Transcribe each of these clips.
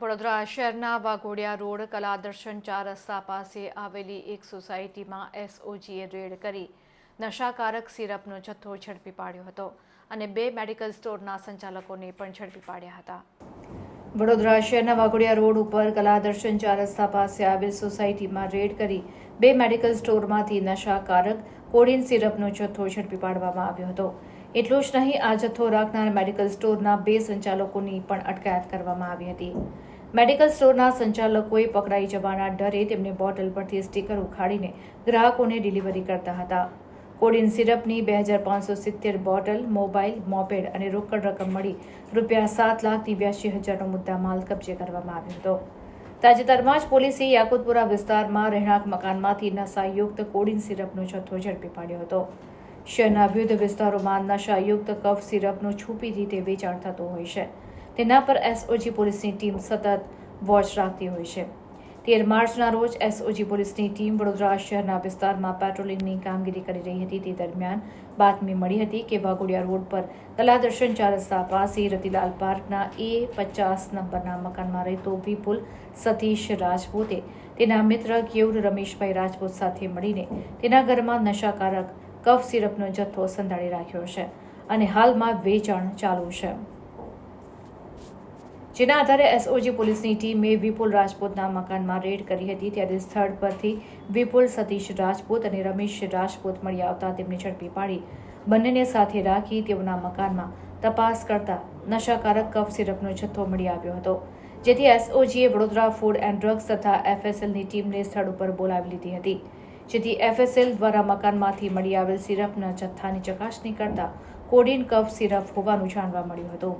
વડોદરા શહેરના વાઘોડિયા રોડ કલાદર્શન ચાર રસ્તા પાસે આવેલી એક સોસાયટીમાં એસઓજીએ રેડ કરી નશાકારક સિરપનો જથ્થો ઝડપી પાડ્યો હતો અને બે મેડિકલ સ્ટોરના સંચાલકોને પણ ઝડપી પાડ્યા હતા. વડોદરા શહેરના વાઘોડિયા રોડ ઉપર કલાદર્શન ચાર રસ્તા પાસે આવેલ સોસાયટીમાં રેડ કરી બે મેડિકલ સ્ટોરમાંથી નશાકારક કોડિન સિરપનો જથ્થો ઝડપી પાડવામાં આવ્યો હતો. એટલું જ નહીં, આ જથ્થો રાખનાર મેડિકલ સ્ટોરના બે સંચાલકોની પણ અટકાયત કરવામાં આવી હતી. મેડિકલ સ્ટોરના સંચાલકોએ પકડાઈ જવાના ડરે તેમને બોટલ પરથી સ્ટીકર ઉખાડીને ગ્રાહકોને ડિલિવરી કરતા હતા. કોડિન સિરપની બે હજાર પાંચસો સિત્તેર બોટલ, મોબાઈલ, મોપેડ અને રોકડ રકમ મળી રૂપિયા સાત લાખ નેવ્યાસી હજારનો મુદ્દા માલ કબજે કરવામાં આવ્યો હતો. તાજેતરમાં જ પોલીસે યાકુતપુરા વિસ્તારમાં રહેણાંક મકાનમાંથી નશાયુક્ત કોડિન સિરપનો જથ્થો ઝડપી પાડ્યો હતો. શહેરના વિવિધ વિસ્તારોમાં નશાયુક્ત કફ સિરપનું છુપી રીતે વેચાણ થતું હોય છે. તેના પર એસઓજી પોલીસની ટીમ સતત વોચ રાખતી હોય છે. તેર માર્ચના રોજ એસઓજી પોલીસની ટીમ વડોદરા શહેરના વિસ્તારમાં પેટ્રોલિંગની કામગીરી કરી રહી હતી. તે દરમિયાન બાતમી મળી હતી કે વાઘોડિયા રોડ પર કલાદર્શન ચાર રસ્તા પાસે રતિલાલ પાર્કના એ પચાસ નંબરના મકાનમાં રહેતો વિપુલ સતીશ રાજપૂતે તેના મિત્ર કેયુર રમેશભાઈ રાજપૂત સાથે મળીને તેના ઘરમાં નશાકારક કફ સિરપનો જથ્થો સંતાડી રાખ્યો છે અને હાલમાં વેચાણ ચાલુ છે. જેના આધારે એસઓજી પોલીસની ટીમે વિપુલ રાજપૂતના મકાનમાં રેડ કરી હતી. ત્યારે સ્થળ પરથી વિપુલ સતીશ રાજપૂત અને રમેશ રાજપૂત મળી આવતા તેમને ઝડપી પાડી બંનેને સાથે રાખી તેઓના મકાનમાં તપાસ કરતા નશાકારક કફ સિરપનો જથ્થો મળી આવ્યો હતો. જેથી એસઓજીએ વડોદરા ફૂડ એન્ડ ડ્રગ્સ તથા એફએસએલની ટીમને સ્થળ ઉપર બોલાવી લીધી હતી. જેથી એફએસએલ દ્વારા મકાનમાંથી મળી આવેલ સિરપના જથ્થાની ચકાસણી કરતા કોડિન કફ સિરપ હોવાનું જાણવા મળ્યું હતું.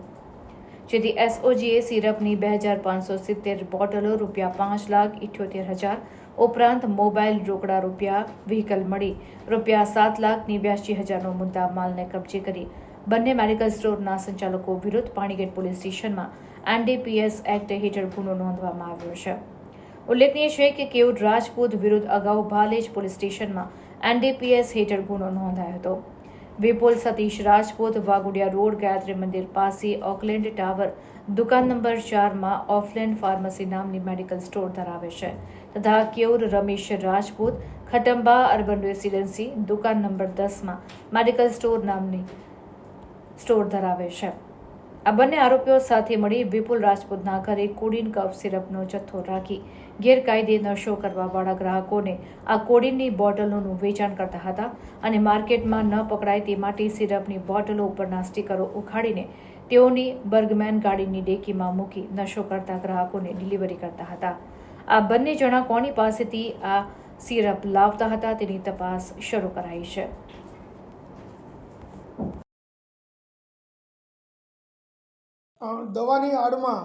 જેથી એસઓજીએ સિરપની બે હજાર પાંચસો સિત્તેર બોટલો રૂપિયા પાંચ લાખ ઇઠ્યોતેર હજાર ઉપરાંત મોબાઈલ રોકડા રૂપિયા, વ્હીકલ મળી રૂપિયા સાત લાખ નેવ્યાસી હજારનો મુદ્દા માલને કબજે કરી બંને મેડિકલ સ્ટોરના સંચાલકો વિરુદ્ધ પાણીગેટ પોલીસ સ્ટેશનમાં એનડીપીએસ એક્ટ હેઠળ ગુનો નોંધવામાં આવ્યો છે. ઉલ્લેખનીય છે કે કેવુર રાજપૂત વિરુદ્ધ અગાઉ ભાલેજ પોલીસ સ્ટેશનમાં એનડીપીએસ હેઠળ ગુનો નોંધાયો હતો. વિપુલ સતીશ રાજપૂત વાઘોડિયા રોડ, ગાયત્રી મંદિર પાસે ઓકલેન્ડ ટાવર, દુકાન નંબર ચારમાં ઓફલેન્ડ ફાર્મસી નામની મેડિકલ સ્ટોર ધરાવે છે. તથા કેયુર રમેશ રાજપૂત, ખટંબા અર્બન રેસિડેન્સી, દુકાન નંબર દસમાં મેડિકલ સ્ટોર નામની સ્ટોર ધરાવે છે. આ બંને આરોપીઓ સાથે મળી વિપુલ રાજપૂતના ઘરે કોડિન કફ સિરપનો જથ્થો રાખી ગેરકાયદે નશો કરવાવાળા ગ્રાહકોને આ કોડિનની બોટલોનું વેચાણ કરતા હતા અને માર્કેટમાં ન પકડાય તે માટે સિરપની બોટલો ઉપરના સ્ટીકરો ઉખાડીને તેઓની બર્ગમેન ગાડીની ડેકીમાં મૂકી નશો કરતા ગ્રાહકોને ડિલિવરી કરતા હતા. આ બંને જણા કોની પાસેથી આ સિરપ લાવતા હતા તેની તપાસ શરૂ કરાઈ છે. દવાની આડમાં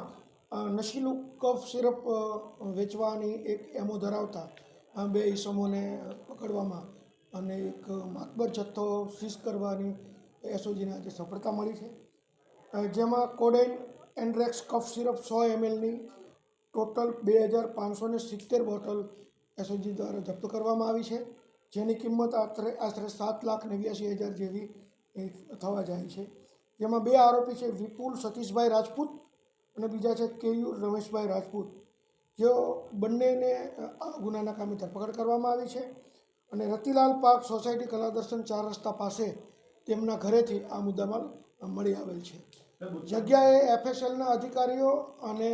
નશીલું કફ સિરપ વેચવાની એક એમો ધરાવતા બે ઈસમોને પકડવામાં અને એક માતબર જથ્થો સીઝ કરવાની એસઓજીને આજે સફળતા મળી છે. જેમાં કોડેન એન્ડ્રેક્સ કફ સિરપ સો એમએલની ટોટલ બે હજાર પાંચસો ને સિત્તેર બોટલ એસઓજી દ્વારા જપ્ત કરવામાં આવી છે, જેની કિંમત આશરે આશરે સાત લાખ નેવ્યાસી હજાર જેવી થવા જાય છે. જેમાં બે આરોપી છે, વિપુલ સતીશભાઈ રાજપૂત અને બીજા છે, કેયુર રમેશભાઈ રાજપૂત. જેઓ બંનેને આ ગુનાના કામે ધરપકડ કરવામાં આવી છે અને રતિલાલ પાર્ક સોસાયટી કલાદર્શન ચાર રસ્તા પાસે તેમના ઘરેથી આ મુદ્દામાલ મળી આવેલ છે. જગ્યાએ એફએસએલના અધિકારીઓ અને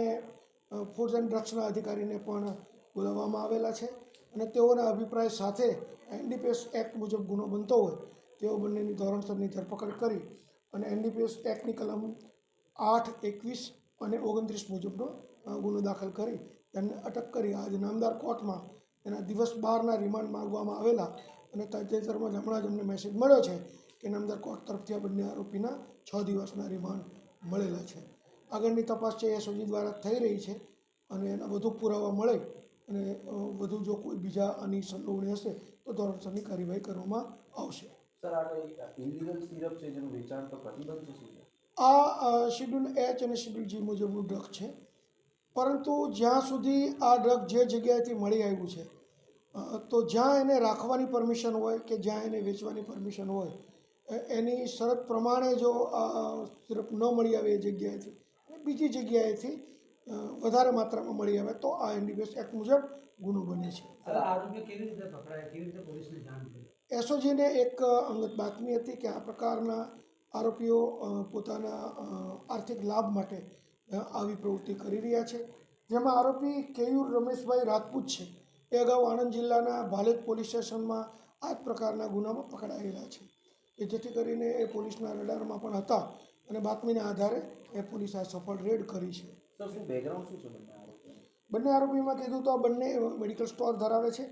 ફૂડ એન્ડ ડ્રગ્સના અધિકારીને પણ બોલાવવામાં આવેલા છે અને તેઓના અભિપ્રાય સાથે એનડીપીએસ એક્ટ મુજબ ગુનો બનતો હોય તેઓ બંનેની ધોરણસરની ધરપકડ કરી અને એનડીપીએસ એક્ટની કલમ આઠ, એકવીસ અને ઓગણત્રીસ મુજબનો ગુનો દાખલ કરી તેમને અટક કરી. આજે નામદાર કોર્ટમાં એના દિવસ બારના રિમાન્ડ માંગવામાં આવેલા અને તાજેતરમાં જ હમણાં જ અમને મેસેજ મળ્યો છે કે નામદાર કોર્ટ તરફથી આ બંને આરોપીના છ દિવસના રિમાન્ડ મળેલા છે. આગળની તપાસ છે એ દ્વારા થઈ રહી છે અને એના વધુ પુરાવા મળે અને વધુ જો કોઈ બીજા આની સંડોવણી હશે તો ધોરણસરની કાર્યવાહી કરવામાં આવશે. સર આ કઈ ઇલીગલ સિરપ છે જેનું વેચાણ તો પ્રતિબંધ છે શું આ શેડ્યુલ એચ અને શેડ્યુલ જી મુજબનું ડ્રગ છે. પરંતુ જ્યાં સુધી આ ડ્રગ જે જગ્યાએથી મળી આવ્યું છે તો જ્યાં એને રાખવાની પરમિશન હોય કે જ્યાં એને વેચવાની પરમિશન હોય એની શરત પ્રમાણે જો આ સિરપ ન મળી આવે એ જગ્યાએથી બીજી જગ્યાએથી વધારે માત્રામાં મળી આવે તો આ એનડીપીએસ એક્ટ મુજબ ગુનો બને છે. આરોપી કેવી રીતે પકડાય? કેવી રીતે પોલીસને જાણ થઈ એસઓજીને એક અંગત બાતમી હતી કે આ પ્રકારના આરોપીઓ પોતાના આર્થિક લાભ માટે આવી પ્રવૃત્તિ કરી રહ્યા છે. જેમાં આરોપી કેયુર રમેશભાઈ રાજપૂત છે. એ અગાઉ આણંદ જિલ્લાના ભાલેજ પોલીસ સ્ટેશનમાં આ જ પ્રકારના ગુનામાં પકડાયેલા છે. કે જેથી કરીને એ પોલીસના રડારમાં પણ હતા અને બાતમીના આધારે એ પોલીસે આ સફળ રેડ કરી છે. બેકગ્રાઉન્ડ શું છે બંને? આરોપીમાં કીધું તો આ બંને મેડિકલ સ્ટોર ધરાવે છે.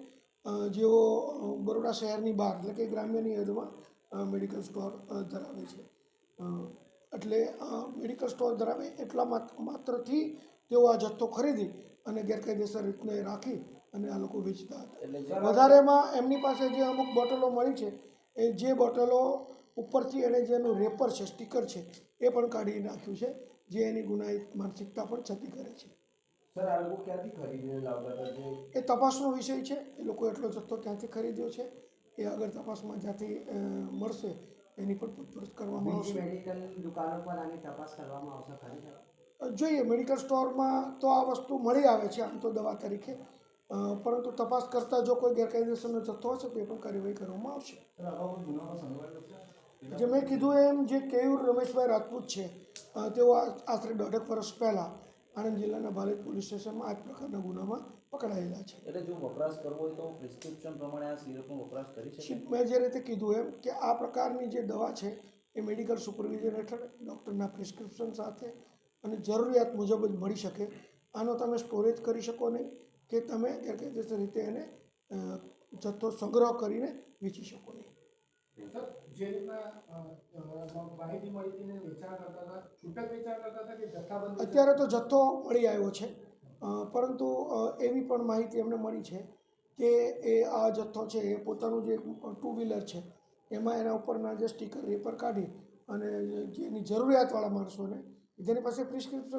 જેઓ બરોડા શહેરની બહાર એટલે કે ગ્રામ્યની હદમાં મેડિકલ સ્ટોર ધરાવે છે. એટલે મેડિકલ સ્ટોર ધરાવે એટલા માત- માત્રથી તેઓ આ જથ્થો ખરીદી અને ગેરકાયદેસર રીતને રાખી અને આ લોકો વેચતા હતા. વધારેમાં એમની પાસે જે અમુક બોટલો મળી છે એ જે બોટલો ઉપરથી એણે જેનું રેપર છે સ્ટીકર છે એ પણ કાઢી નાખ્યું છે જે એની ગુનાહિત માનસિકતા પણ છતી કરે છે. સર આ લોકો ક્યાંથી ખરીદીને લાવતા હતા? જે એ તપાસનો વિષય છે. એ લોકો એટલો જથ્થો ક્યાંથી ખરીદ્યો છે એ આગળ તપાસમાં જ્યાંથી મળશે એની પણ પૂછપરછ કરવામાં આવશે. મેડિકલ દુકાનો પર આની તપાસ કરવામાં આવશે ખરી? જોઈએ મેડિકલ સ્ટોરમાં તો આ વસ્તુ મળી આવે છે આમ તો દવા તરીકે. પરંતુ તપાસ કરતાં જો કોઈ ગેરકાયદેસરનો જથ્થો હશે તો એ પણ કાર્યવાહી કરવામાં આવશે. જે મેં કીધું એમ જે કેયુર રમેશભાઈ રાજપૂત છે તેઓ આ- આશરે દોઢેક વર્ષ પહેલાં આણંદ જિલ્લાના ભાલેજ પોલીસ સ્ટેશનમાં આ જ પ્રકારના ગુનામાં પકડાયેલા છે. એટલે જો વપરાશ કરવો હોય તો પ્રિસ્ક્રિપ્શન પ્રમાણે આ સિરપનો વપરાશ કરી શકે? મેં જે રીતે કીધું એમ કે આ પ્રકારની જે દવા છે એ મેડિકલ સુપરવિઝન હેઠળ ડૉક્ટરના પ્રિસ્ક્રિપ્શન સાથે અને જરૂરિયાત મુજબ જ મળી શકે. આનો તમે સ્ટોરેજ કરી શકો નહીં કે તમે ગેરકાયદેસર રીતે એને જથ્થો સંગ્રહ કરીને વેચી શકો નહીં. અત્યારે તો જથ્થો મળી આવ્યો છે. પરંતુ એવી પણ માહિતી અમને મળી છે કે એ આ જથ્થો છે, એ પોતાનું જે ટુ વ્હીલર છે, એમાં એના ઉપરના જે સ્ટીકર, રેપર કાઢી અને જેની જરૂરિયાતવાળા માણસોને, જેની પાસે પ્રિસ્ક્રિપ્શન